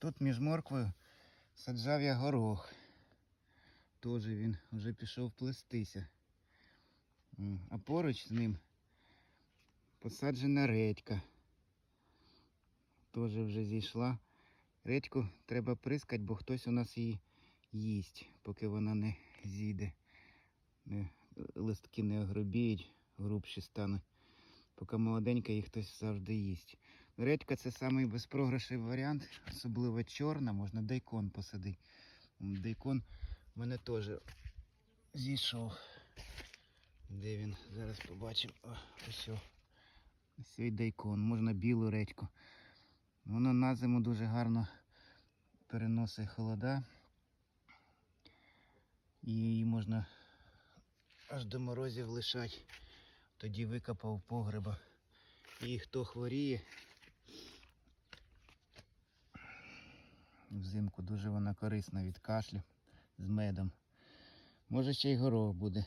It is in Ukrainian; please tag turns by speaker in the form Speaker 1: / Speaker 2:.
Speaker 1: тут між морквою саджав я горох. Теж він вже пішов плестися. А поруч з ним посаджена редька. Теж вже зійшла. Редьку треба прискати, бо хтось у нас її їсть, поки вона не зійде. Листки не огрубіють, грубші стануть. Поки молоденька їх хтось завжди їсть. Редька це самий безпрограшний варіант, особливо чорна, можна дайкон посадити. Дайкон в мене теж зійшов. Де він? Зараз побачимо. Ось цей дайкон, можна білу редьку. Воно на зиму дуже гарно переносить холода. І її можна аж до морозів лишати. Тоді викопав погреба. І хто хворіє, взимку дуже вона корисна від кашлю з медом. Може ще й горох буде.